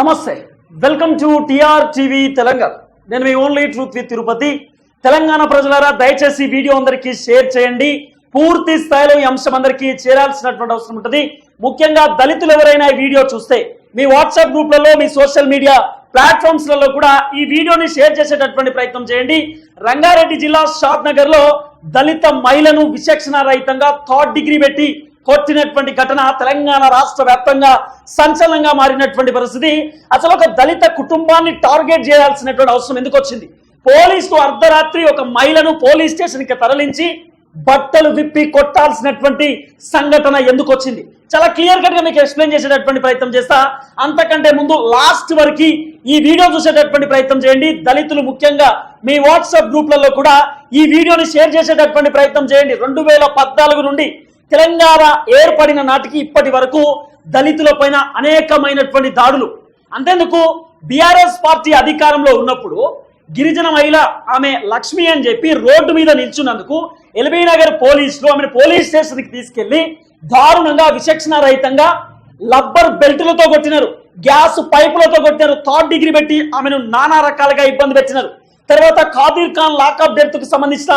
నమస్తే welcome to TR TV Telangana. నేను మీ only truth with Tirupathi. Telangana ప్రజలారా దయచేసి వీడియో అందరికీ షేర్ చేయండి. పూర్తి స్థాయిలో ఈ అంశం అందరికీ చేరాల్సినటువంటి అవసరం ఉంటుంది. ముఖ్యంగా దళితులు ఎవరైనా ఈ వీడియో చూస్తే మీ వాట్సాప్ గ్రూప్లలో మీ సోషల్ మీడియా ప్లాట్ఫామ్స్లలో కూడా ఈ వీడియోని షేర్ చేసేటటువంటి ప్రయత్నం చేయండి. రంగారెడ్డి జిల్లా షాద్ నగర్లో దళిత మహిళను విచక్షణ రహితంగా థర్డ్ డిగ్రీ పెట్టి కొట్టినటువంటి ఘటన తెలంగాణ రాష్ట్ర వ్యాప్తంగా సంచలనంగా మారినటువంటి పరిస్థితి. అసలు ఒక దళిత కుటుంబాన్ని టార్గెట్ చేయాల్సినటువంటి అవసరం ఎందుకు వచ్చింది? పోలీసులు అర్ధరాత్రి ఒక మహిళను పోలీస్ స్టేషన్కి తరలించి బట్టలు విప్పి కొట్టాల్సినటువంటి సంఘటన ఎందుకు వచ్చింది? చాలా క్లియర్ కట్గా మీకు ఎక్స్ప్లెయిన్ చేసేటటువంటి ప్రయత్నం చేస్తా. అంతకంటే ముందు లాస్ట్ వరకు ఈ వీడియో చూసేటటువంటి ప్రయత్నం చేయండి. దళితులు ముఖ్యంగా మీ వాట్సాప్ గ్రూప్లలో కూడా ఈ వీడియోని షేర్ చేసేటటువంటి ప్రయత్నం చేయండి. రెండు వేల పద్నాలుగు నుండి తెలంగాణ ఏర్పడిన నాటికి ఇప్పటి వరకు దళితుల పైన అనేకమైనటువంటి దాడులు. అంతేందుకు బీఆర్ఎస్ పార్టీ అధికారంలో ఉన్నప్పుడు గిరిజన మహిళ ఆమె లక్ష్మి అని చెప్పి రోడ్డు మీద నిల్చున్నందుకు ఎల్బీ నగర్ పోలీసులు ఆమెను పోలీస్ స్టేషన్కి తీసుకెళ్ళి దారుణంగా విచక్షణ రహితంగా లబ్బర్ బెల్టులతో కొట్టినారు. గ్యాస్ పైపులతో కొట్టినారు. థర్డ్ డిగ్రీ పెట్టి ఆమెను నానా రకాలుగా ఇబ్బంది పెట్టినారు. తర్వాత ఖాదీర్ ఖాన్ లాకప్ డెత్కు సంబంధించిన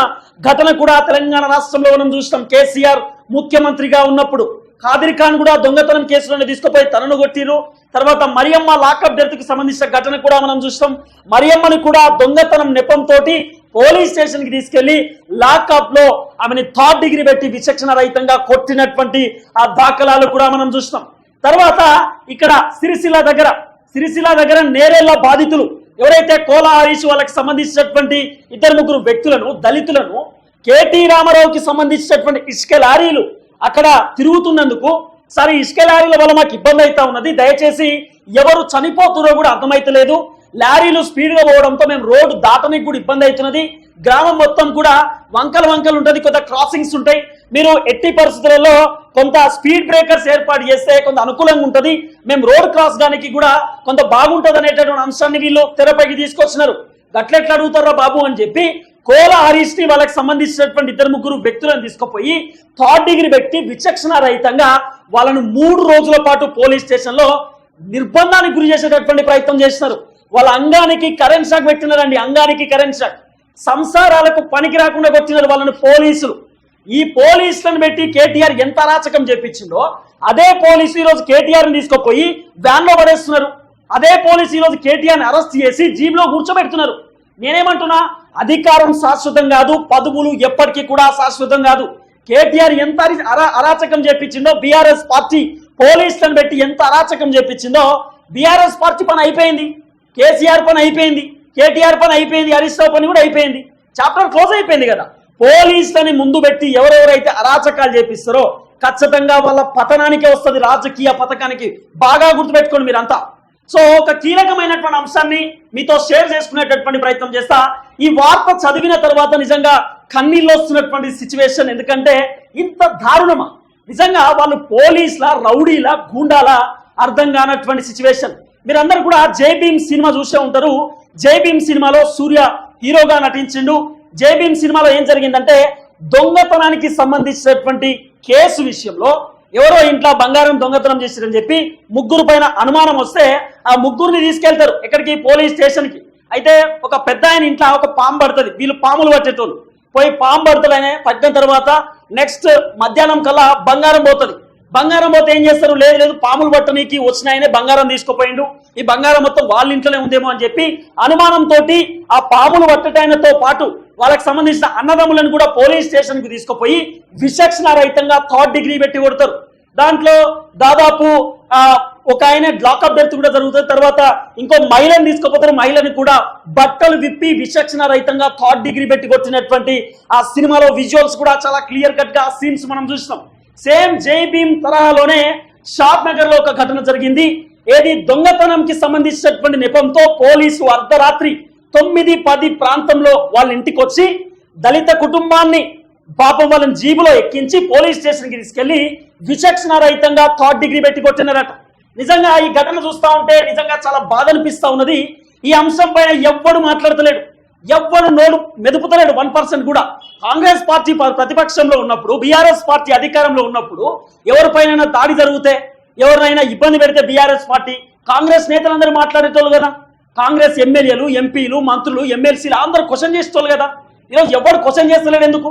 ఘటన కూడా తెలంగాణ రాష్ట్రంలో మనం చూసినాం. కేసీఆర్ ముఖ్యమంత్రిగా ఉన్నప్పుడు ఖాదీర్ ఖాన్ కూడా దొంగతనం కేసులను తీసుకుపోయి తనను కొట్టిరు. తర్వాత మరియమ్మ లాకప్ డెత్కు సంబంధించిన ఘటన కూడా మనం చూస్తాం. మరియమ్మని కూడా దొంగతనం నెపంతో పోలీస్ స్టేషన్కి తీసుకెళ్ళి లాకప్లో ఆమెని థర్డ్ డిగ్రీ పెట్టి విచక్షణ రహితంగా కొట్టినటువంటి ఆ దాఖలాలు కూడా మనం చూస్తాం. తర్వాత ఇక్కడ సిరిసిల దగ్గర సిరిసిల దగ్గర నేరేళ్ళ బాధితులు ఎవరైతే కోలా హరీష్ వాళ్ళకి సంబంధించినటువంటి ఇద్దరు ముగ్గురు వ్యక్తులను దళితులను కేటీ రామారావుకి సంబంధించినటువంటి ఇసుక లారీలు అక్కడ తిరుగుతున్నందుకు సరే ఇసుక లారీల వల్ల మాకు ఇబ్బంది అవుతా ఉన్నది. దయచేసి ఎవరు చనిపోతున్నారో కూడా అర్థమైతలేదు. లారీలు స్పీడ్గా పోవడంతో మేము రోడ్డు దాటనికి కూడా ఇబ్బంది అవుతున్నది. గ్రామం మొత్తం కూడా వంకలు వంకలు ఉంటుంది కొంత క్రాసింగ్స్ ఉంటాయి. మీరు ఎట్టి పరిస్థితులలో కొంత స్పీడ్ బ్రేకర్స్ ఏర్పాటు చేస్తే కొంత అనుకూలంగా ఉంటుంది. మేము రోడ్ క్రాస్ దానికి కూడా కొంత బాగుంటుంది అనేటటువంటి అంశాన్ని వీళ్ళు తెరపైకి తీసుకొచ్చినారు. గట్లెట్లు అడుగుతారా బాబు అని చెప్పి కోల హరీష్ని వాళ్ళకి సంబంధించినటువంటి ఇద్దరు ముగ్గురు వ్యక్తులను తీసుకుపోయి థర్డ్ డిగ్రీ పెట్టి విచక్షణ రహితంగా వాళ్ళను మూడు రోజుల పాటు పోలీస్ స్టేషన్లో నిర్బంధానికి గురి చేసేటటువంటి ప్రయత్నం చేస్తున్నారు. వాళ్ళ అంగానికి కరెంట్ షాక్ పెట్టినారండి అంగానికి కరెంట్ షాక్. సంసారాలకు పనికి రాకుండా కొట్టినారు వాళ్ళని పోలీసులు. ఈ పోలీసులను పెట్టి కేటీఆర్ ఎంత అరాచకం చేపించిందో అదే పోలీసు ఈరోజు కేటీఆర్ని తీసుకుపోయి వ్యాన్లో పడేస్తున్నారు. అదే పోలీసు ఈరోజు కేటీఆర్ని అరెస్ట్ చేసి జీబ్లో కూర్చోబెడుతున్నారు. నేనేమంటున్నా అధికారం శాశ్వతం కాదు పదవులు ఎప్పటికీ కూడా శాశ్వతం కాదు. కేటీఆర్ ఎంత అరా అరాచకం చేపించిందో బీఆర్ఎస్ పార్టీ పోలీసులను పెట్టి ఎంత అరాచకం చేపించిందో బీఆర్ఎస్ పార్టీ పని అయిపోయింది. కేసీఆర్ పని అయిపోయింది. కేటీఆర్ పని అయిపోయింది. హరీష్ రావు పని కూడా అయిపోయింది. చాప్టర్ క్లోజ్ అయిపోయింది కదా. పోలీసులని ముందు పెట్టి ఎవరెవరైతే అరాచకాలు చేపిస్తారో ఖచ్చితంగా వాళ్ళ పతనానికే వస్తుంది రాజకీయ పథకానికి బాగా గుర్తుపెట్టుకోండి మీరంతా. సో ఒక కీలకమైనటువంటి అంశాన్ని మీతో షేర్ చేసుకునేటటువంటి ప్రయత్నం చేస్తా. ఈ వార్త చదివిన తర్వాత నిజంగా కన్నీళ్ళు వస్తున్నటువంటి సిచ్యువేషన్ ఎందుకంటే ఇంత దారుణమా? నిజంగా వాళ్ళు పోలీసుల రౌడీల గూండాల అర్థం కానటువంటి సిచ్యువేషన్ మీరందరూ కూడా జైభీమ్ సినిమా చూసే ఉంటారు. జైభీమ్ సినిమాలో సూర్య హీరోగా నటించిండు. జైభీమ్ సినిమాలో ఏం జరిగిందంటే దొంగతనానికి సంబంధించినటువంటి కేసు విషయంలో ఎవరో ఇంట్లో బంగారం దొంగతనం చేసిరని చెప్పి ముగ్గురు పైన అనుమానం వస్తే ఆ ముగ్గురిని తీసుకెళ్తారు. ఎక్కడికి? పోలీస్ స్టేషన్కి. అయితే ఒక పెద్ద ఆయన ఇంట్లో ఒక పాము పడుతుంది. వీళ్ళు పాములు పట్టేటోళ్ళు. పోయి పాము పడుతుందనే పట్టిన తర్వాత నెక్స్ట్ మధ్యాహ్నం కల్లా బంగారం పోతుంది. బంగారం పోతే ఏం చేస్తారు? లేదు లేదు పాములు పట్టనీకి వచ్చినాయనే బంగారం తీసుకుపోయిండు. ఈ బంగారం మొత్తం వాళ్ళ ఇంట్లోనే ఉందేమో అని చెప్పి అనుమానంతో ఆ పాములు పట్టటాయనతో పాటు వాళ్ళకి సంబంధించిన అన్నదమ్ములను కూడా పోలీస్ స్టేషన్కి తీసుకుపోయి విచక్షణ రహితంగా థర్డ్ డిగ్రీ పెట్టి కొడతారు. దాంట్లో దాదాపు ఒక ఆయన బ్లాకప్ డెత్ కూడా జరుగుతుంది. తర్వాత ఇంకో మహిళను తీసుకుపోతారు. మహిళని కూడా బట్టలు విప్పి విచక్షణ రహితంగా థర్డ్ డిగ్రీ పెట్టి కొట్టినటువంటి ఆ సినిమాలో విజువల్స్ కూడా చాలా క్లియర్ కట్గా సీన్స్ మనం చూస్తాం సేమ్ జై భీమ్ తరహాలోనే షాద్ నగర్లో ఒక ఘటన జరిగింది. ఏది దొంగతనంకి సంబంధించినటువంటి నెపంతో పోలీసు అర్ధరాత్రి తొమ్మిది పది ప్రాంతంలో వాళ్ళ ఇంటికి వచ్చి దళిత కుటుంబాన్ని పాపం వాళ్ళని జీబులో ఎక్కించి పోలీస్ స్టేషన్కి తీసుకెళ్ళి విచక్షణ రహితంగా థర్డ్ డిగ్రీ పెట్టి కొట్టినారట. నిజంగా ఈ ఘటన చూస్తా ఉంటే నిజంగా చాలా బాధ అనిపిస్తూ ఉన్నది. ఈ అంశం పైన ఎవ్వడు మాట్లాడతలేడు. ఎవ్వడు నోడు మెదుపుతలేడు వన్ పర్సెంట్ కూడా. కాంగ్రెస్ పార్టీ ప్రతిపక్షంలో ఉన్నప్పుడు బీఆర్ఎస్ పార్టీ అధికారంలో ఉన్నప్పుడు ఎవరిపైన దాడి జరిగితే ఎవరినైనా ఇబ్బంది పెడితే బీఆర్ఎస్ పార్టీ కాంగ్రెస్ నేతలందరూ మాట్లాడేటోళ్ళు కదా. కాంగ్రెస్ ఎమ్మెల్యేలు ఎంపీలు మంత్రులు ఎమ్మెల్సీలు అందరూ క్వశ్చన్ చేసేటోళ్ళు కదా. ఈరోజు ఎవరు క్వశ్చన్ చేస్తలేడు ఎందుకు?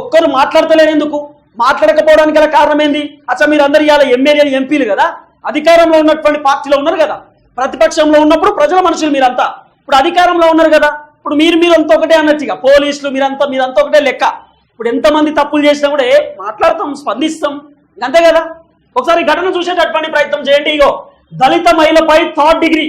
ఒక్కరు మాట్లాడతలేరు ఎందుకు? మాట్లాడకపోవడానికి గల కారణం ఏంది? అసలు మీరు అందరు ఇవాళ ఎమ్మెల్యేలు ఎంపీలు కదా. అధికారంలో ఉన్నటువంటి పార్టీలో ఉన్నారు కదా. ప్రతిపక్షంలో ఉన్నప్పుడు ప్రజల మనుషులు మీరంతా. ఇప్పుడు అధికారంలో ఉన్నారు కదా. ఇప్పుడు మీరు మీరు అంతా ఒకటే అన్నట్టుగా. పోలీసులు మీరంతా మీరంతా ఒకటే లెక్క. ఇప్పుడు ఎంతమంది తప్పులు చేసినా కూడా ఏ మాట్లాడతాం స్పందిస్తాం. అంతే కదా. ఒకసారి ఘటన చూసేటటువంటి ప్రయత్నం చేయండి. ఇగో దళిత మహిళపై థర్డ్ డిగ్రీ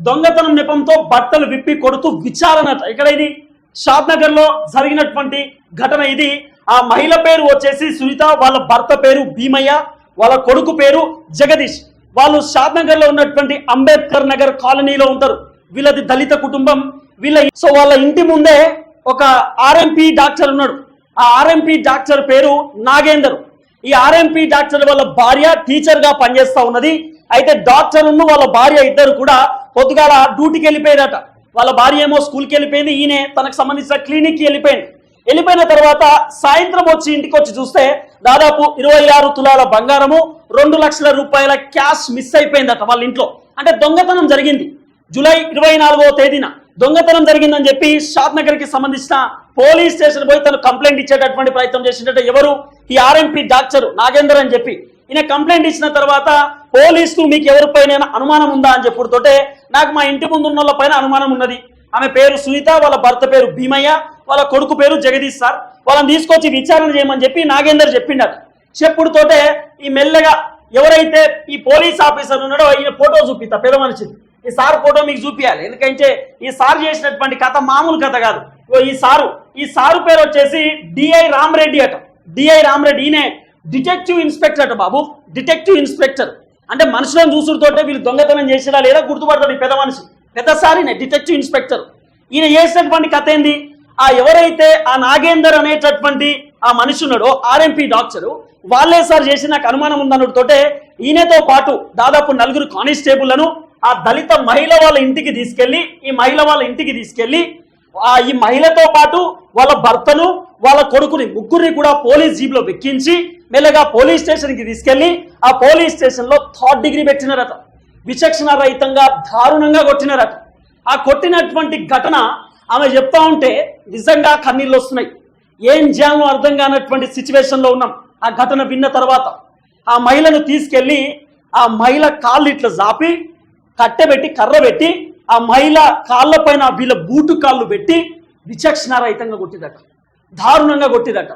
దొంగతనం నెపంతో బట్టలు విప్పి కొడుతూ విచారణ. ఇక్కడ ఇది? షాద్ నగర్లో జరిగినటువంటి ఘటన ఇది. ఆ మహిళ పేరు వచ్చేసి సునీత వాళ్ళ భర్త పేరు భీమయ్య వాళ్ళ కొడుకు పేరు జగదీష్. వాళ్ళు షాద్ నగర్లో ఉన్నటువంటి అంబేద్కర్ నగర్ కాలనీలో ఉంటారు. వీళ్ళది దళిత కుటుంబం. వీళ్ళ సో వాళ్ళ ఇంటి ముందే ఒక ఆర్ఎంపీ డాక్టర్ ఉన్నాడు. ఆ ఆర్ఎంపీ డాక్టర్ పేరు నాగేందర్. ఈ ఆర్ఎంపీ డాక్టర్ వాళ్ళ భార్య టీచర్గా పనిచేస్తా ఉన్నది. అయితే డాక్టర్ ఉన్న వాళ్ళ భార్య ఇద్దరు కూడా పొద్దుగాల డ్యూటీకి వెళ్ళిపోయారట. వాళ్ళ భార్య ఏమో స్కూల్కి వెళ్ళిపోయింది. ఈయన తనకు సంబంధించిన క్లినిక్కి వెళ్ళిపోయింది. వెళ్ళిపోయిన తర్వాత సాయంత్రం వచ్చి ఇంటికి వచ్చి చూస్తే దాదాపు ఇరవై ఆరు తులాల బంగారము రెండు లక్షల రూపాయల క్యాష్ మిస్ అయిపోయిందట వాళ్ళ ఇంట్లో. అంటే దొంగతనం జరిగింది. జూలై ఇరవై నాలుగో తేదీన దొంగతనం జరిగిందని చెప్పి షాద్ నగర్కి సంబంధించిన పోలీస్ స్టేషన్ పోయి తను కంప్లైంట్ ఇచ్చేటటువంటి ప్రయత్నం చేసినట్టు ఎవరు? ఈ ఆర్ఎంపీ డాక్టర్ నాగేందర్ అని చెప్పి. ఈయన కంప్లైంట్ ఇచ్చిన తర్వాత పోలీసులు మీకు ఎవరిపైన అనుమానం ఉందా అని చెప్పుడుతోటే నాకు మా ఇంటి ముందు ఉన్న పైన అనుమానం ఉన్నది. ఆమె పేరు సునీత వాళ్ళ భర్త పేరు భీమయ్య వాళ్ళ కొడుకు పేరు జగదీష్ సార్. వాళ్ళని తీసుకొచ్చి విచారణ చేయమని చెప్పి నాగేందర్ చెప్పిండట చెప్పుడుతోటే ఈ మెల్లగా ఎవరైతే ఈ పోలీస్ ఆఫీసర్ ఉన్నాడో ఈయన ఫోటో చూపిస్తా పెద్ద మనిషిది ఈ సార్ ఫోటో మీకు చూపించాలి ఎందుకంటే ఈ సార్ చేసినటువంటి కథ మామూలు కథ కాదు. ఈ సారు ఈ సారు పేరు వచ్చేసి డిఐ రామరెడ్డి అట. డిఐ రామరెడ్డి ఈయనే డిటెక్టివ్ ఇన్స్పెక్టర్ అట బాబు. Detective inspector. అంటే మనుషులను చూసుడుతోటే వీళ్ళు దొంగతనం చేసినా లేదా గుర్తుపడతాడు ఈ పెద్ద మనిషి. పెద్దసారినే డిటెక్టివ్ ఇన్స్పెక్టర్. ఈయన చేసినటువంటి కథ ఏంది? ఆ ఎవరైతే ఆ నాగేందర్ అనేటటువంటి ఆ మనిషి ఉన్నాడో ఆర్ఎంపీ డాక్టరు వాళ్ళే సార్ చేసి నాకు అనుమానం ఉందన్నతోటే ఈయనతో పాటు దాదాపు నలుగురు కానిస్టేబుల్లను ఆ దళిత మహిళ వాళ్ళ ఇంటికి తీసుకెళ్ళి ఈ మహిళ వాళ్ళ ఇంటికి తీసుకెళ్ళి ఆ ఈ మహిళతో పాటు వాళ్ళ భర్తను వాళ్ళ కొడుకుని ముగ్గురిని కూడా పోలీస్ జీబ్లో వెక్కించి మెల్లగా పోలీస్ స్టేషన్కి తీసుకెళ్ళి ఆ పోలీస్ స్టేషన్లో థర్డ్ డిగ్రీ పెట్టినారట. విచక్షణ రహితంగా దారుణంగా కొట్టినారట. ఆ కొట్టినటువంటి ఘటన ఆమె చెప్తా ఉంటే నిజంగా కన్నీళ్ళు వస్తున్నాయి. ఏం చేయాలో అర్థం కానటువంటి సిచ్యువేషన్లో ఉన్నాం. ఆ ఘటన విన్న తర్వాత ఆ మహిళను తీసుకెళ్ళి ఆ మహిళ కాళ్ళు ఇట్లా జాపి కట్టెబెట్టి కర్ర పెట్టి ఆ మహిళ కాళ్ళ పైన వీళ్ళ బూటు కాళ్ళు పెట్టి విచక్షణారహితంగా కొట్టిదట. దారుణంగా కొట్టిదట.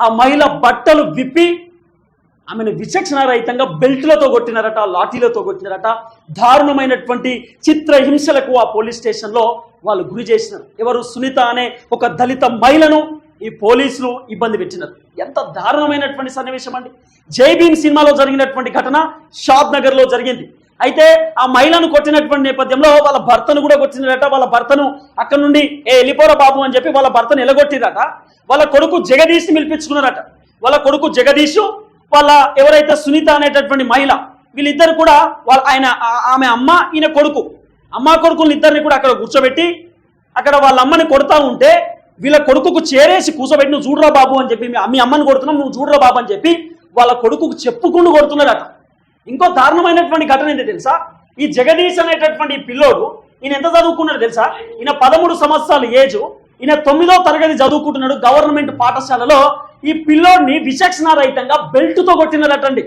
ఆ మహిళ బట్టలు విప్పి ఆమెను విచక్షణారహితంగా బెల్ట్లతో కొట్టినారట లాఠీలతో కొట్టినారట. దారుణమైనటువంటి చిత్రహింసలకు ఆ పోలీస్ స్టేషన్లో వాళ్ళు గురి చేసినారు. ఎవరు సునీత అనే ఒక దళిత మహిళను ఈ పోలీసులు ఇబ్బంది పెట్టినారు. ఎంత దారుణమైనటువంటి సన్నివేశం అండి. జైబీన్ సినిమాలో జరిగినటువంటి ఘటన షాద్ నగర్లో జరిగింది. అయితే ఆ మహిళను కొట్టినటువంటి నేపథ్యంలో వాళ్ళ భర్తను కూడా కొట్టినరట. వాళ్ళ భర్తను అక్కడ నుండి ఏ వెళ్ళిపోరా బాబు అని చెప్పి వాళ్ళ భర్తను ఎలగొట్టిరట వాళ్ళ కొడుకు జగదీష్ పిలిపించుకున్నారట. వాళ్ళ కొడుకు జగదీష్ వాళ్ళ ఎవరైతే సునీత అనేటటువంటి మహిళ వీళ్ళిద్దరు కూడా వాళ్ళ ఆయన ఆమె అమ్మ ఈయన కొడుకు. అమ్మ కొడుకులు ఇద్దరిని కూడా అక్కడ కూర్చోబెట్టి అక్కడ వాళ్ళ అమ్మని కొడతా ఉంటే వీళ్ళ కొడుకుకు చేరేసి కూర్చోబెట్టి నువ్వు చూడరా బాబు అని చెప్పి మీ- అమ్మని కొడుతున్నావు నువ్వు చూడరా బాబు అని చెప్పి వాళ్ళ కొడుకుకు చెప్పుకుంటూ కొడుతున్నాడట ఇంకో దారుణమైనటువంటి ఘటన ఏంటి తెలుసా? ఈ జగదీష్ అనేటటువంటి పిల్లోడు ఈయన ఎంత చదువుకున్నాడు తెలుసా? ఈయన పదమూడు సంవత్సరాల ఏజ్ ఈయన తొమ్మిదో తరగతి చదువుకుంటున్నాడు గవర్నమెంట్ పాఠశాలలో ఈ పిల్లోడిని విచక్షణారహితంగా బెల్ట్తో కొట్టినారటండి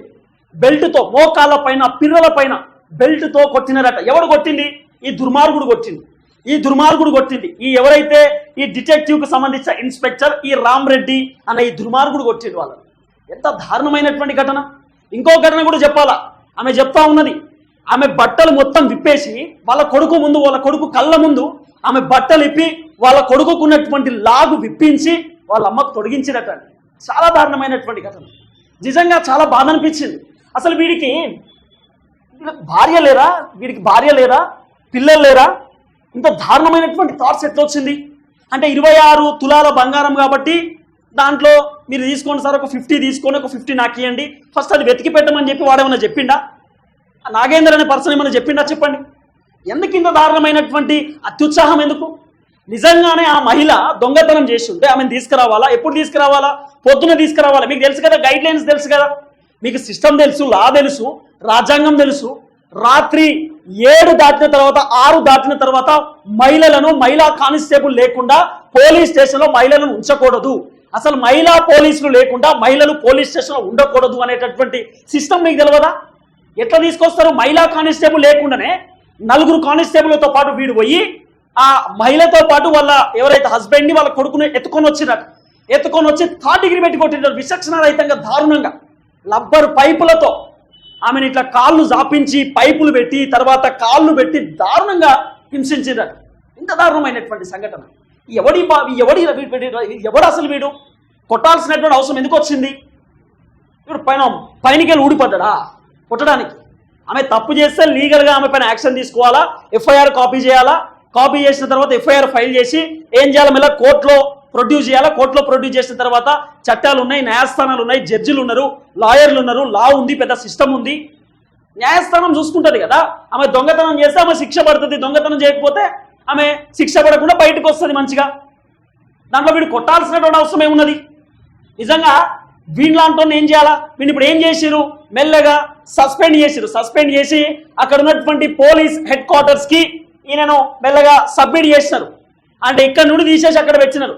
బెల్ట్తో మోకాళ్ళ పైన పిర్రల పైన బెల్ట్తో కొట్టినారట. ఎవడు కొట్టింది? ఈ దుర్మార్గుడు కొట్టింది. ఈ దుర్మార్గుడు కొట్టింది. ఈ ఎవరైతే ఈ డిటెక్టివ్కి సంబంధించిన ఇన్స్పెక్టర్ ఈ రామ్ రెడ్డి అనే ఈ దుర్మార్గుడు కొట్టింది వాళ్ళని. ఎంత దారుణమైనటువంటి ఘటన. ఇంకో ఘటన కూడా చెప్పాలా? ఆమె చెప్తా ఉన్నది ఆమె బట్టలు మొత్తం విప్పేసి వాళ్ళ కొడుకు ముందు వాళ్ళ కొడుకు కళ్ళ ముందు ఆమె బట్టలు ఇప్పి వాళ్ళ కొడుకుకున్నటువంటి లాగు విప్పించి వాళ్ళ అమ్మకు తొడిగించినట్టండి. చాలా దారుణమైనటువంటి ఘటన. నిజంగా చాలా బాధ అనిపించింది. అసలు వీడికి భార్య లేరా? వీడికి భార్య లేరా? పిల్లలు లేరా? ఇంత దారుణమైనటువంటి థాట్స్ ఎట్లా వచ్చింది అంటే ఇరవై ఆరు తులాల బంగారం కాబట్టి దాంట్లో మీరు తీసుకోండి సార్ ఒక ఫిఫ్టీ తీసుకొని ఒక ఫిఫ్టీ నాకు ఇవ్వండి ఫస్ట్ అది వెతికి పెట్టమని చెప్పి వాడేమన్నా చెప్పిండా? ఆ నాగేందర్ అనే పర్సన్ ఏమైనా చెప్పిండా? చెప్పండి. ఎందుకు ఇంత దారుణమైనటువంటి అత్యుత్సాహం ఎందుకు? నిజంగానే ఆ మహిళ దొంగతనం చేసి ఉంటే ఆమెను తీసుకురావాలా? ఎప్పుడు తీసుకురావాలా? పొద్దున తీసుకురావాలా? మీకు తెలుసు కదా గైడ్ లైన్స్ తెలుసు కదా. మీకు సిస్టమ్ తెలుసు లా తెలుసు రాజ్యాంగం తెలుసు. రాత్రి ఏడు దాటిన తర్వాత ఆరు దాటిన తర్వాత మహిళలను మహిళా కానిస్టేబుల్ లేకుండా పోలీస్ స్టేషన్లో మహిళలను ఉంచకూడదు. అసలు మహిళా పోలీసులు లేకుండా మహిళలు పోలీస్ స్టేషన్లో ఉండకూడదు అనేటటువంటి సిస్టమ్ మీకు తెలియదా ఎట్లా తీసుకొస్తారు? మహిళా కానిస్టేబుల్ లేకుండానే నలుగురు కానిస్టేబుల్తో పాటు వీడు పోయి ఆ మహిళతో పాటు వాళ్ళ ఎవరైతే హస్బెండ్ని వాళ్ళ కొడుకుని ఎత్తుకొని వచ్చినట్టు ఎత్తుకొని వచ్చి థర్డ్ డిగ్రీ పెట్టి కొట్టినారు విచక్షణారహితంగా దారుణంగా. లబ్బర్ పైపులతో ఆమెను ఇట్లా కాళ్ళు జాపించి పైపులు పెట్టి తర్వాత కాళ్ళు పెట్టి దారుణంగా హింసించినారు ఇంత దారుణమైనటువంటి సంఘటన. ఎవడి ఎవడి ఎవడు అసలు వీడు? కొట్టాల్సినటువంటి అవసరం ఎందుకు వచ్చింది? ఇప్పుడు పైన పైనకెళ్ళి ఊడిపడ్డా కొట్టడానికి. ఆమె తప్పు చేస్తే లీగల్గా ఆమె పైన యాక్షన్ తీసుకోవాలా? ఎఫ్ఐఆర్ కాపీ చేయాలా? కాపీ చేసిన తర్వాత ఎఫ్ఐఆర్ ఫైల్ చేసి ఏం చేయాలి మళ్ళీ కోర్టులో ప్రొడ్యూస్ చేయాలా? కోర్టులో ప్రొడ్యూస్ చేసిన తర్వాత చట్టాలు ఉన్నాయి న్యాయస్థానాలు ఉన్నాయి జడ్జిలు ఉన్నారు లాయర్లు ఉన్నారు లా ఉంది పెద్ద సిస్టమ్ ఉంది. న్యాయస్థానం చూసుకుంటుంది కదా. ఆమె దొంగతనం చేస్తే ఆమె శిక్ష పడుతుంది దొంగతనం చేయకపోతే ఆమె శిక్ష పడకుండా బయటకు వస్తుంది మంచిగా. దాంట్లో వీడు కొట్టాల్సినటువంటి అవసరం ఏమున్నది? నిజంగా వీళ్ళంటో ఏం చేయాలా? వీళ్ళు ఇప్పుడు ఏం చేసిరు మెల్లగా సస్పెండ్ చేసిరు సస్పెండ్ చేసి అక్కడ ఉన్నటువంటి పోలీస్ హెడ్ క్వార్టర్స్కి ఈయనను మెల్లగా సబ్మిట్ చేసినారు. అంటే ఇక్కడ నుండి తీసేసి అక్కడ పెట్టినారు.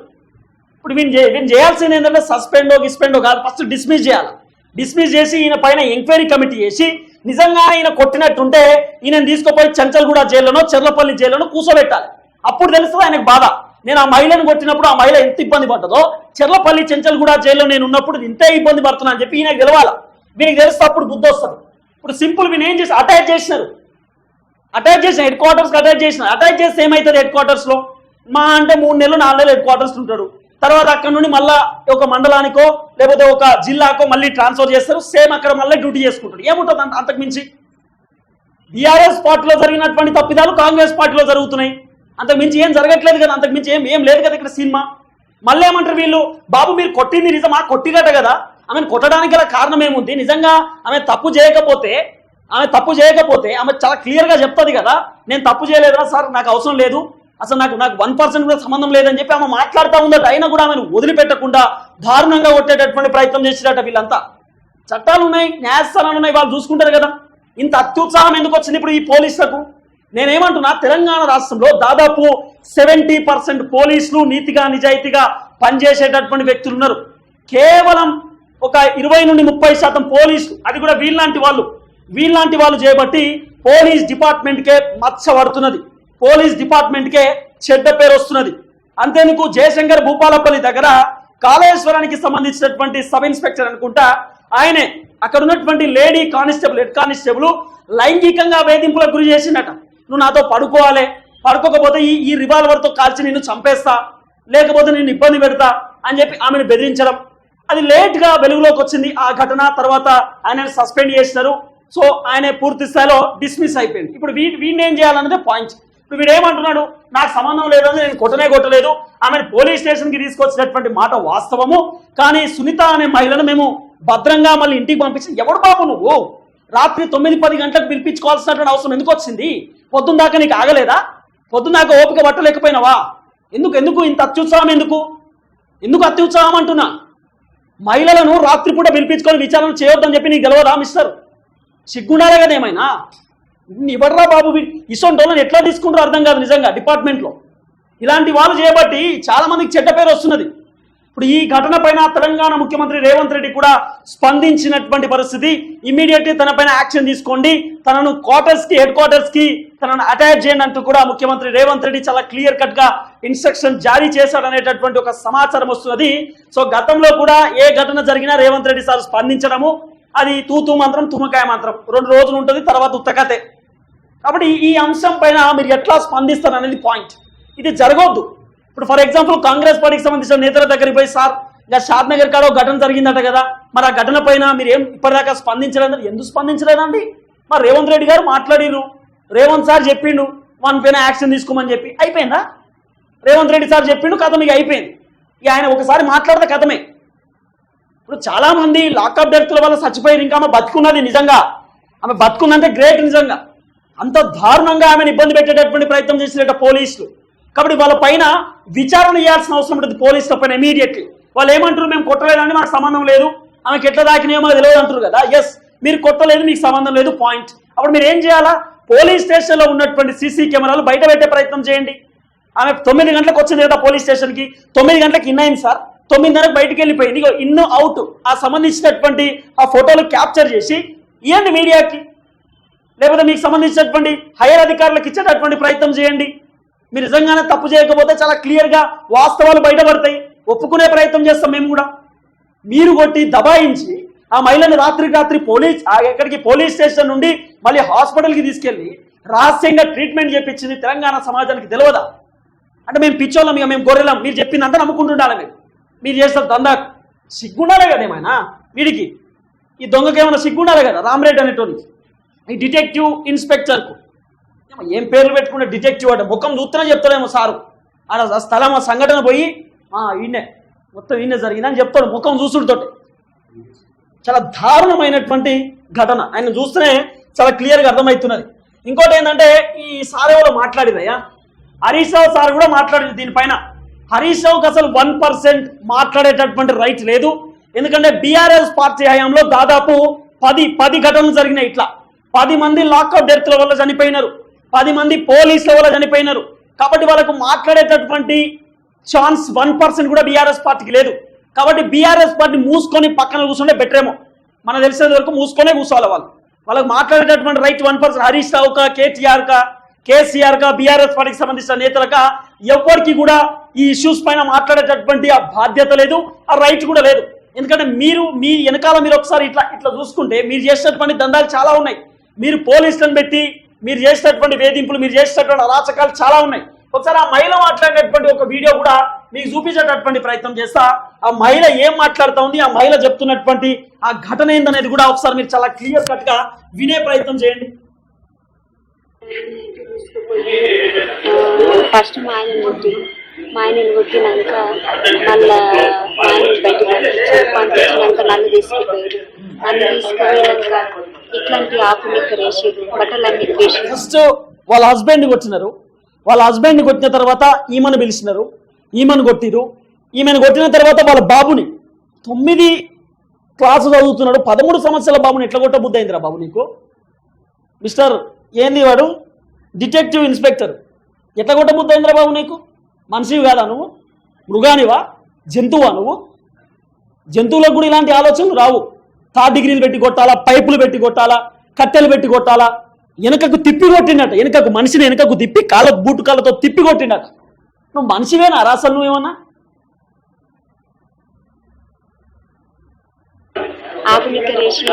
ఇప్పుడు వీని చే- వీళ్ళు చేయాల్సింది ఏంటంటే సస్పెండో గిస్పెండో కాదు ఫస్ట్ డిస్మిస్ చేయాలి. డిస్మిస్ చేసి ఈయన పైన ఎంక్వైరీ కమిటీ చేసి నిజంగా ఈయన కొట్టినట్టుంటే ఈయనను తీసుకుపోయి చంచల్గూడ జైల్లోనో చెర్లపల్లి జైల్లోనో కూర్చోబెట్టాలి అప్పుడు తెలుస్తుంది ఆయనకు బాధ. నేను ఆ మహిళను కొట్టినప్పుడు ఆ మహిళ ఎంత ఇబ్బంది పడ్డదో చెర్లపల్లి చెంచల్గూడ జైల్లో నేను ఉన్నప్పుడు ఇంతే ఇబ్బంది పడుతున్నా అని చెప్పి ఈయన గెలవాలి వీనికి తెలిస్తే అప్పుడు బుద్ధి వస్తారు ఇప్పుడు సింపుల్ వీని ఏం చేసి అటాచ్ చేసినారు. అటాచ్ చేసిన హెడ్ క్వార్టర్స్కి అటాచ్ చేసిన అటాచ్ చేస్తే ఏమవుతుంది హెడ్ క్వార్టర్స్లో? మా అంటే మూడు నెలలు నాలుగు నెలలు హెడ్ క్వార్టర్స్ ఉంటాడు. తర్వాత అక్కడ నుండి మళ్ళా ఒక మండలానికో లేకపోతే ఒక జిల్లాకో మళ్ళీ ట్రాన్స్ఫర్ చేస్తారు. సేమ్ అక్కడ మళ్ళీ డ్యూటీ చేసుకుంటాడు. ఏముంటుంది అంత అంతకుమించి బీఆర్ఎస్ పార్టీలో జరిగినటువంటి తప్పిదాలు కాంగ్రెస్ పార్టీలో జరుగుతున్నాయి. అంతకుమించి ఏం జరగట్లేదు కదా అంతకు మించి ఏం ఏం లేదు కదా ఇక్కడ సినిమా. మళ్ళీ ఏమంటారు వీళ్ళు? బాబు మీరు కొట్టింది నిజమా? కొట్టిగట కదా? ఆమెను కొట్టడానికి గల కారణం ఏముంది? నిజంగా ఆమె తప్పు చేయకపోతే ఆమె తప్పు చేయకపోతే ఆమె చాలా క్లియర్గా చెప్తుంది కదా నేను తప్పు చేయలేదా సార్ నాకు అవసరం లేదు. అసలు నాకు నాకు వన్ పర్సెంట్ కూడా సంబంధం లేదని చెప్పి ఆమె మాట్లాడుతూ ఉందట. అయినా కూడా ఆమెను వదిలిపెట్టకుండా దారుణంగా కొట్టేటటువంటి ప్రయత్నం చేసిరట వీళ్ళంతా. చట్టాలు ఉన్నాయి న్యాయస్థానాలు ఉన్నాయి వాళ్ళు చూసుకుంటారు కదా. ఇంత అత్యుత్సాహం ఎందుకు వచ్చింది ఇప్పుడు ఈ పోలీసులకు? నేనేమంటున్నా తెలంగాణ రాష్ట్రంలో దాదాపు సెవెంటీ పర్సెంట్ పోలీసులు నీతిగా నిజాయితీగా పనిచేసేటటువంటి వ్యక్తులు ఉన్నారు. కేవలం ఒక ఇరవై నుండి ముప్పై శాతం పోలీసులు అది కూడా వీళ్ళలాంటి వాళ్ళు. వీళ్ళలాంటి వాళ్ళు చేయబట్టి పోలీస్ డిపార్ట్మెంట్కే మచ్చ పడుతున్నది. పోలీస్ డిపార్ట్మెంట్కే చెడ్డ పేరు వస్తున్నది. అంతేందుకు జయశంకర్ భూపాలపల్లి దగ్గర కాళేశ్వరానికి సంబంధించినటువంటి సబ్ ఇన్స్పెక్టర్ అనుకుంటా ఆయనే అక్కడ ఉన్నటువంటి లేడీ కానిస్టేబుల్ హెడ్ కానిస్టేబుల్ లైంగికంగా వేధింపులకు గురి చేసిండట. నువ్వు నాతో పడుకోవాలి. పడుకోకపోతే ఈ ఈ రివాల్వర్తో కాల్చి నిన్ను చంపేస్తా. లేకపోతే నేను ఇబ్బంది పెడతా అని చెప్పి ఆమెను బెదిరించడం. అది లేట్గా వెలుగులోకి వచ్చింది ఆ ఘటన. తర్వాత ఆయన సస్పెండ్ చేసినారు. సో ఆయన పూర్తి స్థాయిలో డిస్మిస్ అయిపోయింది. ఇప్పుడు వీ వీడిని ఏం చేయాలన్నదే పాయింట్ ఇప్పుడు వీడు ఏమంటున్నాడు నాకు సంబంధం లేదు నేను కొట్టనే కొట్టలేదు. ఆమెను పోలీస్ స్టేషన్కి తీసుకొచ్చినటువంటి మాట వాస్తవము. కానీ సునీత అనే మహిళను మేము భద్రంగా మళ్ళీ ఇంటికి పంపించి ఎవడు బాబు నువ్వు? రాత్రి తొమ్మిది పది గంటలకు పిలిపించుకోవాల్సినటువంటి అవసరం ఎందుకు వచ్చింది? పొద్దున్న దాకా నీకు ఆగలేదా? పొద్దున్న దాకా ఓపిక పట్టలేకపోయినావా? ఎందుకు ఎందుకు ఇంత అత్యుత్సాహం ఎందుకు? ఎందుకు అత్యుత్సాహం అంటున్నా? మహిళలను రాత్రిపూట పిలిపించుకొని విచారణ చేయొద్దని చెప్పి నీకు గెలవదా మిస్టర్? సిగ్గుండాలే కదా ఏమైనా? ఇవ్వడరా బాబు వీ- ఇసొంటి వాళ్ళని ఎట్లా తీసుకుంటారో అర్థం కాదు నిజంగా డిపార్ట్మెంట్లో. ఇలాంటి వాళ్ళు చేయబట్టి చాలామందికి చెడ్డ పేరు వస్తున్నది. ఇప్పుడు ఈ ఘటన పైన తెలంగాణ ముఖ్యమంత్రి రేవంత్ రెడ్డి కూడా స్పందించినటువంటి పరిస్థితి. ఇమీడియట్లీ తనపైన యాక్షన్ తీసుకోండి. తనను క్వార్టర్స్కి హెడ్ క్వార్టర్స్కి తనను అటాచ్ చేయండి అంటూ కూడా ముఖ్యమంత్రి రేవంత్ రెడ్డి చాలా క్లియర్ కట్గా ఇన్స్ట్రక్షన్ జారీ చేశాడనేటటువంటి ఒక సమాచారం వస్తున్నది. సో గతంలో కూడా ఏ ఘటన జరిగినా రేవంత్ రెడ్డి సార్ స్పందించడము అది తూతు మంత్రం తుమ్మకాయ మంత్రం. రెండు రోజులు ఉంటుంది తర్వాత ఉత్తకతే. కాబట్టి ఈ అంశం పైన మీరు ఎట్లా స్పందిస్తారు అనేది పాయింట్. ఇది జరగవద్దు ఇప్పుడు ఫర్ ఎగ్జాంపుల్ కాంగ్రెస్ పార్టీకి సంబంధించిన నేతల దగ్గరికి పోయి సార్ ఇంకా షాద్ నగర్ కాడ ఒక ఘటన జరిగిందట కదా మరి ఆ ఘటన పైన మీరు ఏం ఇప్పటిదాకా స్పందించలేదు ఎందుకు స్పందించలేదండి? మరి రేవంత్ రెడ్డి గారు మాట్లాడిరు రేవంత్ సార్ చెప్పిండు వన్ పైన యాక్షన్ తీసుకోమని చెప్పి. అయిపోయిందా? రేవంత్ రెడ్డి సార్ చెప్పిండు కథ మీకు అయిపోయింది. ఇక ఆయన ఒకసారి మాట్లాడితే కథమే. ఇప్పుడు చాలా మంది లాకప్ డెత్ల వల్ల చచ్చిపోయారు. ఇంకా ఆమె బతుకున్నది నిజంగా. ఆమె బతుకుందంటే గ్రేట్ నిజంగా. అంత దారుణంగా ఆమెను ఇబ్బంది పెట్టేటటువంటి ప్రయత్నం చేసినట్ట పోలీసులు. కాబట్టి వాళ్ళ పైన విచారణ చేయాల్సిన అవసరం ఉంటుంది పోలీసుల పైన ఇమీడియట్లీ వాళ్ళు ఏమంటారు? మేము కొట్టలేదండి మాకు సంబంధం లేదు. ఆమెకి ఎట్లా దాకినాయో మాకు తెలియదు అంటారు కదా. ఎస్ మీరు కొట్టలేదు మీకు సంబంధం లేదు పాయింట్ అప్పుడు మీరు ఏం చేయాలా? పోలీస్ స్టేషన్లో ఉన్నటువంటి సీసీ కెమెరాలు బయట పెట్టే ప్రయత్నం చేయండి. ఆమె తొమ్మిది గంటలకు వచ్చింది కదా పోలీస్ స్టేషన్కి. తొమ్మిది గంటలకు ఇన్ అయింది సార్. తొమ్మిదిన్నరకు బయటికి వెళ్ళిపోయింది ఇక ఇన్ అవుట్. ఆ సంబంధించినటువంటి ఆ ఫోటోలు క్యాప్చర్ చేసి ఇవ్వండి మీడియాకి. లేకపోతే మీకు సంబంధించినటువంటి హైయర్ అధికారులకు ఇచ్చేటటువంటి ప్రయత్నం చేయండి. మీరు నిజంగానే తప్పు చేయకపోతే చాలా క్లియర్గా వాస్తవాలు బయటపడతాయి. ఒప్పుకునే ప్రయత్నం చేస్తాం మేము కూడా. మీరు కొట్టి దబాయించి ఆ మహిళను రాత్రికి రాత్రి పోలీస్ ఆ ఎక్కడికి పోలీస్ స్టేషన్ నుండి మళ్ళీ హాస్పిటల్కి తీసుకెళ్ళి రహస్యంగా ట్రీట్మెంట్ చేపించింది తెలంగాణ సమాజానికి తెలియదా అంటే మేము పిచ్చోళ్ళం ఇక మేము గొర్రెలం. మీరు చెప్పిందంతా నమ్ముకుంటుండాలి మీరు. మీరు చేసిన దందా సిగ్గుండాలే కదా ఏమైనా? వీడికి. ఈ దొంగకి ఏమైనా సిగ్గుండాలే కదా? రామరెడ్డి అనేటోనికి ఈ డిటెక్టివ్ ఇన్స్పెక్టర్కు. ఏమో ఏం పేర్లు పెట్టుకుంటే డిటెక్టివ్ అంటే ముఖం చూస్తూనే చెప్తాడేమో సారు. ఆడ స్థలం ఆ సంఘటన పోయి "ఆ, ఈయనే మొత్తం ఈయనే జరిగిందని చెప్తాడు ముఖం చూసుడుతోటి. చాలా దారుణమైనటువంటి ఘటన. ఆయన చూస్తేనే చాలా క్లియర్గా అర్థమవుతున్నది. ఇంకోటి ఏంటంటే ఈ సార్ ఎవరో మాట్లాడిరయ్యా హరీష్ రావు సార్ కూడా మాట్లాడింది దీనిపైన. హరీష్ రావుకి అసలు వన్ పర్సెంట్ మాట్లాడేటటువంటి రైట్ లేదు. ఎందుకంటే బీఆర్ఎస్ పార్టీ హయాంలో దాదాపు పది పది ఘటనలు జరిగినాయి ఇట్లా. పది మంది లాక్అవుట్ డెత్ల వల్ల చనిపోయినారు. పది మంది పోలీసుల వల్ల చనిపోయినారు. కాబట్టి వాళ్ళకు మాట్లాడేటటువంటి ఛాన్స్ వన్ పర్సెంట్ కూడా బీఆర్ఎస్ పార్టీకి లేదు. కాబట్టి బీఆర్ఎస్ పార్టీ మూసుకొని పక్కన కూర్చుంటే బెటర్ ఏమో. మనకు తెలిసినంత వరకు మూసుకొనే కూర్చోవాలి వాళ్ళు. వాళ్ళకి మాట్లాడేటటువంటి రైట్ వన్ పర్సెంట్ హరీష్ రావుకా కేటీఆర్కా కేసీఆర్గా బీఆర్ఎస్ పార్టీకి సంబంధించిన నేతలక ఎవరికి కూడా ఈ ఇష్యూస్ పైన మాట్లాడేటటువంటి ఆ బాధ్యత లేదు ఆ రైట్ కూడా లేదు. ఎందుకంటే మీరు మీ వెనకాల మీరు ఒకసారి ఇట్లా ఇట్లా చూసుకుంటే మీరు చేసినటువంటి దందాలు చాలా ఉన్నాయి. మీరు పోలీసులను పెట్టి మీరు చేసినటువంటి వేధింపులు మీరు చేసినటువంటి అరాచకాలు చాలా ఉన్నాయి. ఒకసారి ఆ మహిళ మాట్లాడినటువంటి ఒక వీడియో కూడా మీకు చూపించేటటువంటి ప్రయత్నం చేస్తా. ఆ మహిళ ఏం మాట్లాడుతా ఉంది? ఆ మహిళ చెప్తున్నటువంటి ఆ ఘటన ఏందనేది కూడా ఒకసారి మీరు చాలా క్లియర్ కట్గా వినే ప్రయత్నం చేయండి. ఫస్ట్ మా ఆయన కొట్టి మా ఆయన కొట్టినాక మళ్ళా మా ఆయన బయటకు పంపించినాక నన్ను తీసుకుపోయారు నన్ను తీసుకుపోయాక ఇట్లాంటి ఆకు నిక్కర్ బట్టలన్నీ వేసి ఫస్ట్ వాళ్ళ హస్బెండ్ కొట్టినారు. వాళ్ళ హస్బెండ్ కొట్టిన తర్వాత ఈమెను పిలిచినారు. ఈమెను కొట్టిరు. ఈమెను కొట్టిన తర్వాత వాళ్ళ బాబుని తొమ్మిది క్లాసు చదువుతున్నాడు. పదమూడు సంవత్సరాల బాబుని ఎట్లా కొట్ట బుద్ధి అయిందిరా బాబు నీకు? మిస్టర్ ఏంది వాడు? Detective inspector. ఎట్లా కొట్ట బుద్ధి బాబు నీకు? మనిషివి కాదా నువ్వు? మృగానివా? జంతువా నువ్వు? జంతువులకు కూడా ఇలాంటి ఆలోచనలు రావు. థర్డ్ డిగ్రీలు పెట్టి కొట్టాలా పైపులు పెట్టి కొట్టాలా కట్టెలు పెట్టి కొట్టాలా? వెనకకు తిప్పి కొట్టిండట. వెనకకు మనిషిని వెనకకు తిప్పి కాళ్ళ బూటు కాళ్ళతో తిప్పి కొట్టిండట. నువ్వు మనిషివేనా? రా అసలు నువ్వేమన్నా? ఆధునిక వేసి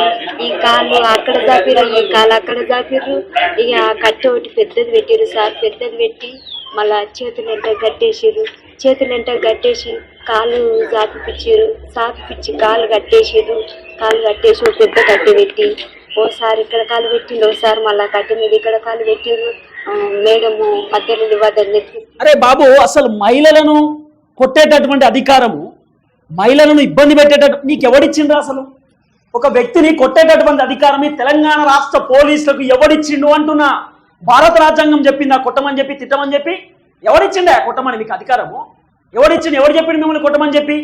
ఈ కాళ్ళు అక్కడ జాపిర్రు ఈ కాళ్ళు అక్కడ జాపిర్రు ఇక కట్టె ఒకటి పెద్దది పెట్టిర్రు సార్. పెద్దది పెట్టి మళ్ళా చేతులు ఎంట కట్టేసిర్రు? చేతులు ఎంట కట్టేసి కాళ్ళు జాపిపిచ్చిర్రు. సాపిపిచ్చి కాళ్ళు కట్టేసిర్రు. కాళ్ళు కట్టేసి ఒక పెద్ద కట్టె పెట్టి ఓసారి ఇక్కడ కాలు పెట్టిండు ఓసారి మళ్ళా కట్టె మీద ఇక్కడ కాలు పెట్టిర్రు. మేడం మేడము మధ్యలో వద్దని అరే బాబు అసలు మహిళలను కొట్టేటటువంటి అధికారము మహిళలను ఇబ్బంది పెట్టేటట్టు నీకు ఎవడిచ్చిండ్రు అసలు? ఒక వ్యక్తిని కొట్టేటటువంటి అధికారం తెలంగాణ రాష్ట్ర పోలీసులకు ఎవడిచ్చిండు అంటున్నా? భారత రాజ్యాంగం చెప్పిందా? కొట్టమని చెప్పి తిట్టమని చెప్పి? ఎవడిచ్చిండే? కొట్టమని మీకు అధికారము? ఎవరిచ్చిండు ఎవడు చెప్పిండు మిమ్మల్ని కొట్టమని చెప్పి?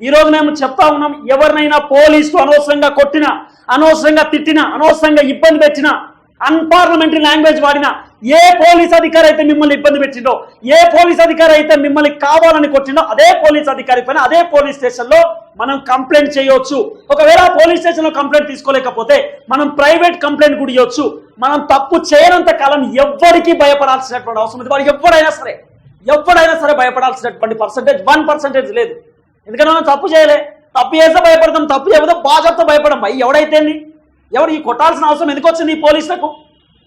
ఈ రోజు మేము చెప్తా ఉన్నాం ఎవరినైనా పోలీసులు అనవసరంగా కొట్టినా అనవసరంగా తిట్టినా అనవసరంగా ఇబ్బంది పెట్టినా అన్పార్లమెంటరీ లాంగ్వేజ్ వాడినా ఏ పోలీస్ అధికారి అయితే మిమ్మల్ని ఇబ్బంది పెట్టిండో ఏ పోలీస్ అధికారి అయితే మిమ్మల్ని కావాలని కొట్టిండో అదే పోలీస్ అధికారి పైన అదే పోలీస్ స్టేషన్లో మనం కంప్లైంట్ చేయవచ్చు ఒకవేళ పోలీస్ స్టేషన్లో కంప్లైంట్ తీసుకోలేకపోతే మనం ప్రైవేట్ కంప్లైంట్ కూడా ఇవ్వచ్చు. మనం తప్పు చేయనంత కాలం ఎవ్వరికి భయపడాల్సినటువంటి అవసరం లేదు వాళ్ళు ఎవరైనా సరే ఎవరైనా సరే భయపడాల్సినటువంటి పర్సంటేజ్ వన్ పర్సంటేజ్ లేదు. ఎందుకంటే మనం తప్పు చేయలే. తప్పు చేస్తే భయపడతాం తప్పు చేయకపోతే బాధ్యతతో భయపడం. అయ్యి ఎవడైతే ఎవరు ఈ కొట్టాల్సిన అవసరం ఎందుకు వచ్చింది ఈ పోలీసులకు?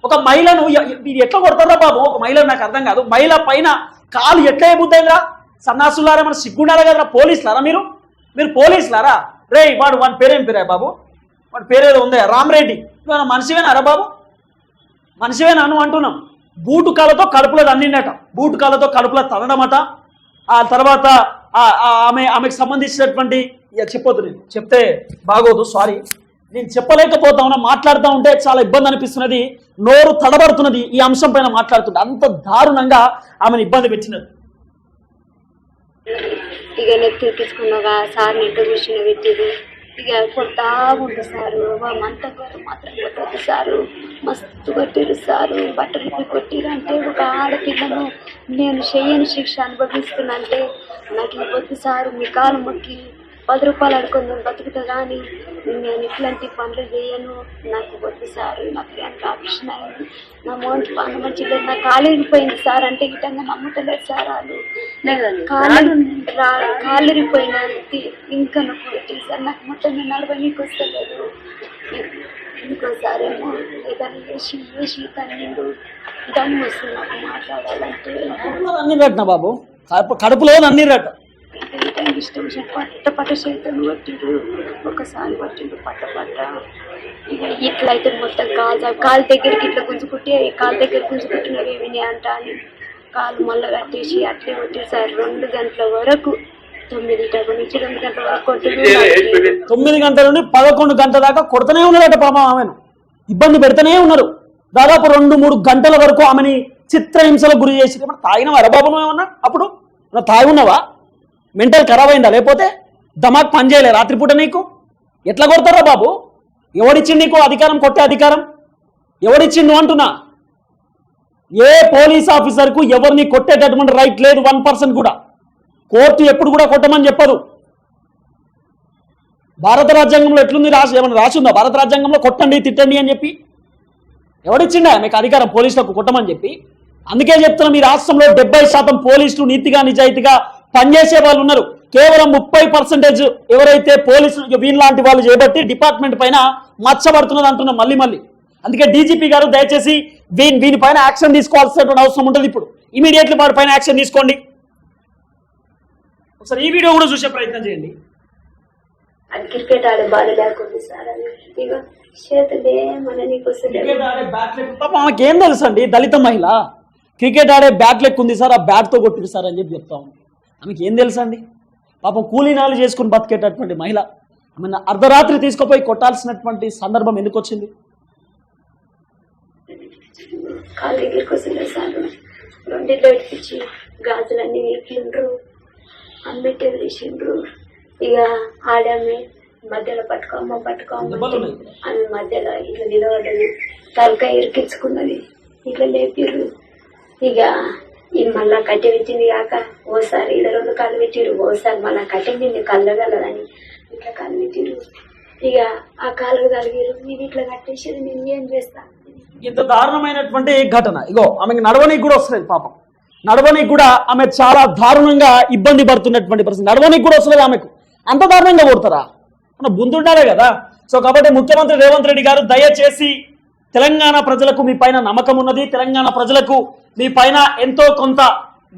ఒక మహిళను మీరు ఎట్లా కొడతారా బాబు? ఒక మహిళ నాకు అర్థం కాదు. మహిళ పైన కాలు ఎట్లా బుద్ధైందిరా సన్నాసులారా మన సిగ్గుండారా కదరా? పోలీసులారా మీరు? మీరు పోలీసులారా? రే వాడు వాడి పేరేం పేరే బాబు? వాడి పేరేదో ఉందా రామరెడ్డి. నువ్వు మనిషివేనా రా బాబు? మనిషివేనా నువ్వు అంటున్నాం బూటు కాళ్ళతో కడుపులో తన్నిండట బూటు కాలతో కడుపులో తనడమట ఆ తర్వాత ఆ- ఆ ఆమె ఆమెకు సంబంధించినటువంటి ఇక చెప్పొద్దు నేను. చెప్తే బాగోదు సారీ నేను చెప్పలేకపోతా ఉన్నా మాట్లాడుతూ ఉంటే చాలా ఇబ్బంది అనిపిస్తున్నది. నోరు తడబడుతున్నది ఈ అంశం పైన మాట్లాడుతుంటే. అంత దారుణంగా ఆమెను ఇబ్బంది పెట్టినది ఇక నెత్తి తీసుకున్నాగా సార్ నెట్టు కూర్చుని పెట్టిరు ఇక కొడతా ఉంటుంది సారు మంత గారు మాత్రం కొట్టదు సారు. మస్తు కొట్టిరు సారు. బట్టలు కొట్టిరు అంటే ఒక ఆడపిల్లను నేను చెయ్యని శిక్ష అనుభవిస్తున్నా అంటే నాకు ఇవ్వద్దు సారు మీ కాలు మొక్కి పది రూపాయలు అనుకుని నేను బతుకుతా కానీ నేను ఇట్లాంటి పనులు చేయను. నాకు వద్దు సార్ నాకు ఎంత ఆప్షన్ అయింది నా మోంటి పనులు మంచిగా నా కాలు ఇరిపోయింది సార్. అంటే ఇటంగా నమ్ముతలేదు సార్ వాళ్ళు. కాలు రా- కాలు ఇరిపోయిన ఇంకా నాకు కొట్టింది సార్. నాకు మొత్తం నేను నడవనీకి వస్తలేదు. ఇంకోసారేమో ఏదైనా చేసి చేసి తన్నిండు. దాన్ని వస్తుంది నాకు మాట్లాడాలంటే అన్ని పెట్టిన బాబు? కడుపు- కడుపులో అన్ని రెట్ట ఇష్టం పట్ట పట్ట చేతులు పట్టిండు ఒకసారి పట్టిండు పట్ట పట్ట. ఇక ఇట్లా అయితే మొత్తం కాలు కాలు దగ్గరికి ఇట్లా గుంజుకుంటే కాలు దగ్గర గుంజుకుంటున్నారు ఏమి అంట అని కాలు మళ్ళీ కట్టేసి అట్లే కొట్టేసారు. రెండు గంటల వరకు తొమ్మిది డబ్బు నుంచి రెండు గంటల వరకు తొమ్మిది గంటల నుండి పదకొండు గంటల దాకా కొడుతూనే ఉన్నారట పాపం ఆమెను. ఇబ్బంది పెడుతూనే ఉన్నారు దాదాపు రెండు మూడు గంటల వరకు ఆమెని చిత్రహింసలకు గురి చేసి తాగినవా బాబు నువ్వు ఏమన్నా అప్పుడు? నువ్వు తాగి ఉన్నావా మెంటల్ ఖరాబ్ అయిందా? లేకపోతే దమాక్ పనిచేయలే రాత్రిపూట నీకు? ఎట్లా కొడతారా బాబు? ఎవడిచ్చిండు నీకు అధికారం? కొట్టే అధికారం? ఎవడిచ్చిండు అంటున్నా? ఏ పోలీస్ ఆఫీసర్కు ఎవరిని కొట్టేటటువంటి రైట్ లేదు వన్ పర్సన్ కూడా. కోర్టు ఎప్పుడు కూడా కొట్టమని చెప్పదు. భారత రాజ్యాంగంలో ఎట్లుంది? రాసి ఏమైనా రాసి ఉందా భారత రాజ్యాంగంలో కొట్టండి తిట్టండి అని చెప్పి? ఎవడిచ్చిండా? మీకు అధికారం పోలీసులకు కొట్టమని చెప్పి? అందుకే చెప్తున్నాం ఈ రాష్ట్రంలో డెబ్బై శాతం పోలీసులు నీతిగా నిజాయితీగా పనిచేసే వాళ్ళు ఉన్నారు. కేవలం ముప్పై పర్సెంటేజ్ ఎవరైతే పోలీసులు వీళ్ళలాంటి వాళ్ళు చేయబట్టి డిపార్ట్మెంట్ పైన మచ్చబడుతున్నది అంటున్నాం మళ్ళీ మళ్ళీ. అందుకే డీజీపీ గారు దయచేసి వీని వీనిపైన యాక్షన్ తీసుకోవాల్సినటువంటి అవసరం ఉంటుంది ఇప్పుడు. ఇమీడియట్లీ వాడి పైన యాక్షన్ తీసుకోండి. ఒకసారి ఈ వీడియో కూడా చూసే ప్రయత్నం చేయండి. క్రికెట్ ఆడే బాధ లేకుండా సార్ ఆమెకి తెలుసు అండి దళిత మహిళ. క్రికెట్ ఆడే బ్యాట్ లెక్క ఉంది సార్ ఆ బ్యాట్తో కొట్టిరు సార్ అని చెప్పి చెప్తా ఉంది ఆమెకి ఏం తెలుసు అండి? పాపం కూలీనాలు చేసుకుని బతికేటటువంటి మహిళ ఆమెను అర్ధరాత్రి తీసుకుపోయి కొట్టాల్సినటువంటి సందర్భం ఎందుకు వచ్చింది? కాళ్ళ దగ్గరికి వస్తలేదు సార్. రెండిట్లో ఇప్పించి గాజులన్నీ వీకిండ్రు ఇక ఆడామె మధ్యలో పట్టుకోమ్మ. ఆమె మధ్యలో ఇట్లా నిలబడ్డది. తలకాయ ఇరికించుకున్నది. ఇట్లా లేపిర్రు. ఇక ఈ మళ్ళా కట్టె పెట్టింది కాక ఓసారి ఈడ రెండు కాళ్ళు పెట్టిరు ఓసారి మళ్ళా కట్టింది కళ్ళగలదని ఇట్లా కాళ్ళు పెట్టిరు ఇక ఆ కాళ్ళు కలిగిరు నేను ఇట్లా కట్టేసి నేను ఏం చేస్తాను ఇంత దారుణమైనటువంటి ఘటన. ఇగో ఆమెకి నడవనికి కూడా వస్తలేదు పాపం. నడవనికి కూడా ఆమె చాలా దారుణంగా ఇబ్బంది పడుతున్నటువంటి పరిస్థితి. నడవనికి కూడా వస్తలేదు ఆమెకు. అంత దారుణంగా కొడతారా? మన బుందుండాలే కదా. సో కాబట్టి ముఖ్యమంత్రి రేవంత్ రెడ్డి గారు దయచేసి తెలంగాణ ప్రజలకు మీ పైన నమ్మకం ఉన్నది. తెలంగాణ ప్రజలకు మీ పైన ఎంతో కొంత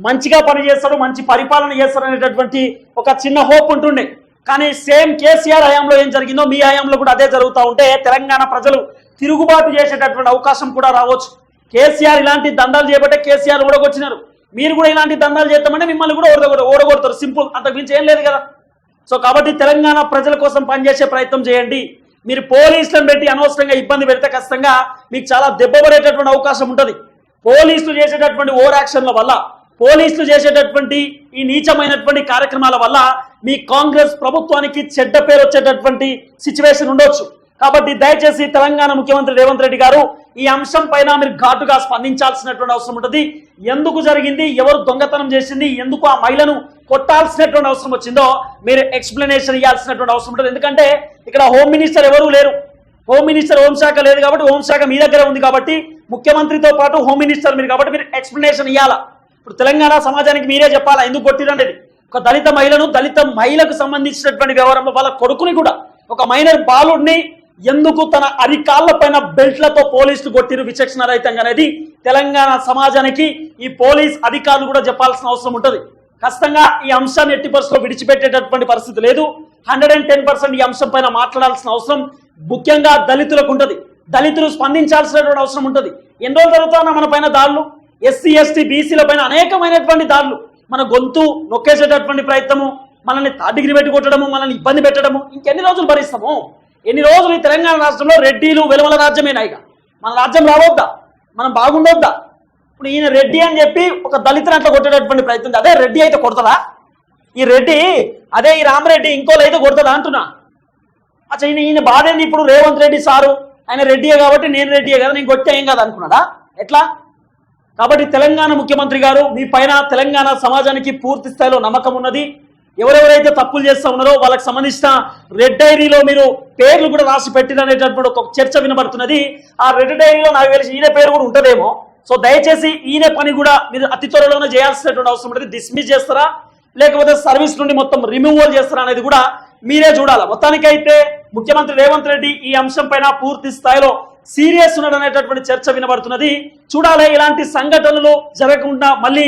మంచిగా పనిచేస్తారు మంచి పరిపాలన చేస్తారు అనేటటువంటి ఒక చిన్న హోప్ ఉంటుండే. కానీ సేమ్ కేసీఆర్ హయాంలో ఏం జరిగిందో మీ హయాంలో కూడా అదే జరుగుతూ ఉంటే తెలంగాణ ప్రజలు తిరుగుబాటు చేసేటటువంటి అవకాశం కూడా రావచ్చు. కేసీఆర్ ఇలాంటి దందాలు చేయబట్టే కేసీఆర్ ఓడగొచ్చినారు మీరు కూడా ఇలాంటి దందాలు చేస్తామంటే మిమ్మల్ని కూడా ఓడగొడ ఓడగొడతారు. సింపుల్ అంతకు మించి ఏం లేదు కదా. సో కాబట్టి తెలంగాణ ప్రజల కోసం పనిచేసే ప్రయత్నం చేయండి. మీరు పోలీసులను పెట్టి అనవసరంగా ఇబ్బంది పెడితే ఖచ్చితంగా మీకు చాలా దెబ్బపడేటటువంటి అవకాశం ఉంటుంది. పోలీసులు చేసేటటువంటి ఓవర్ యాక్షన్ల వల్ల పోలీసులు చేసేటటువంటి ఈ నీచమైనటువంటి కార్యక్రమాల వల్ల మీ కాంగ్రెస్ ప్రభుత్వానికి చెడ్డ పేరు వచ్చేటటువంటి సిచ్యువేషన్ ఉండొచ్చు. కాబట్టి దయచేసి తెలంగాణ ముఖ్యమంత్రి రేవంత్ రెడ్డి గారు ఈ అంశం పైన మీరు ఘాటుగా స్పందించాల్సినటువంటి అవసరం ఉంటుంది. ఎందుకు జరిగింది? ఎవరు దొంగతనం చేసింది? ఎందుకు ఆ మహిళను కొట్టాల్సినటువంటి అవసరం వచ్చిందో మీరు ఎక్స్ప్లెనేషన్ ఇవ్వాల్సినటువంటి అవసరం ఉంటుంది. ఎందుకంటే ఇక్కడ హోమ్ మినిస్టర్ ఎవరూ లేరు. హోమ్ మినిస్టర్ హోంశాఖ లేదు కాబట్టి హోంశాఖ మీ దగ్గర ఉంది కాబట్టి ముఖ్యమంత్రితో పాటు హోమ్ మినిస్టర్ మీరు కాబట్టి మీరు ఎక్స్ప్లెనేషన్ ఇవ్వాలా ఇప్పుడు తెలంగాణ సమాజానికి మీరే చెప్పాలా? ఎందుకు కొట్టిరండి ఒక దళిత మహిళను దళిత మహిళకు సంబంధించినటువంటి వ్యవహారంలో వాళ్ళ కొడుకుని కూడా ఒక మైనర్ బాలుడిని ఎందుకు తన అరికాళ్ళ పైన బెల్ట్లతో పోలీసులు కొట్టిరు విచక్షణ రహితంగా అనేది తెలంగాణ సమాజానికి ఈ పోలీస్ అధికారులు కూడా చెప్పాల్సిన అవసరం ఉంటుంది. ఖచ్చితంగా ఈ అంశాన్ని ఎట్టి పరిస్థితిలో విడిచిపెట్టేటటువంటి పరిస్థితి లేదు. హండ్రెడ్ అండ్ టెన్ పర్సెంట్ ఈ అంశం పైన మాట్లాడాల్సిన అవసరం ముఖ్యంగా దళితులకు ఉంటుంది. దళితులు స్పందించాల్సినటువంటి అవసరం ఉంటుంది. ఎన్ని రోజులు జరుగుతున్నా మన పైన దాడులు? ఎస్సీ ఎస్టీ బీసీల పైన అనేకమైనటువంటి దాడులు. మన గొంతు నొక్కేసేటటువంటి ప్రయత్నము మనల్ని తాటిగిరి పెట్టి కొట్టడము మనల్ని ఇబ్బంది పెట్టడము ఇంకెన్ని రోజులు భరిస్తాము? ఎన్ని రోజులు ఈ తెలంగాణ రాష్ట్రంలో రెడ్డిలు వెలువల రాజ్యమేనా ఇక? మన రాజ్యం రావద్దా? మనం బాగుండొద్దా? ఇప్పుడు ఈయన రెడ్డి అని చెప్పి ఒక దళితుని అట్లా కొట్టేటటువంటి ప్రయత్నం ఉంది. అదే రెడ్డి అయితే కొడతదా? ఈ రెడ్డి అదే ఈ రామరెడ్డి ఇంకోలు అయితే కొడతదా అంటున్నా? అచ్చా ఈయన ఈయన బాధ ఏంది ఇప్పుడు రేవంత్ రెడ్డి సారు? ఆయన రెడ్డియే కాబట్టి నేను రెడ్డియే కదా నేను కొట్టే ఏం అనుకున్నాడా? ఎట్లా? కాబట్టి తెలంగాణ ముఖ్యమంత్రి గారు మీ పైన తెలంగాణ సమాజానికి పూర్తి స్థాయిలో నమ్మకం ఉన్నది. ఎవరెవరైతే తప్పులు చేస్తూ ఉన్నారో వాళ్ళకి సంబంధించిన రెడ్ డైరీలో మీరు పేర్లు కూడా రాసి పెట్టిననేటటువంటి ఒక చర్చ వినబడుతున్నది. ఆ రెడ్ డైరీలో నాకు తెలిసి ఈయన పేరు కూడా ఉంటుందేమో. సో దయచేసి ఈయన పని కూడా మీరు అతి త్వరలోనే చేయాల్సినటువంటి అవసరం ఉంటుంది. డిస్మిస్ చేస్తారా? లేకపోతే సర్వీస్ నుండి మొత్తం రిమూవల్ చేస్తారా అనేది కూడా మీరే చూడాలి. మొత్తానికైతే ముఖ్యమంత్రి రేవంత్ రెడ్డి ఈ అంశం పైన పూర్తి స్థాయిలో సీరియస్ ఉన్నాడనేటటువంటి చర్చ వినబడుతున్నది. చూడాలి ఇలాంటి సంఘటనలు జరగకుండా మళ్ళీ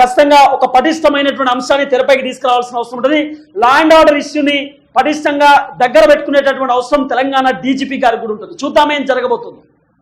ఖచ్చితంగా ఒక పటిష్టమైనటువంటి అంశాన్ని తెరపైకి తీసుకురావాల్సిన అవసరం ఉంటుంది. ల్యాండ్ ఆర్డర్ ఇష్యూని పటిష్టంగా దగ్గర పెట్టుకునేటటువంటి అవసరం తెలంగాణ డీజీపీ గారికి కూడా ఉంటుంది. చూద్దామేం జరగబోతుంది.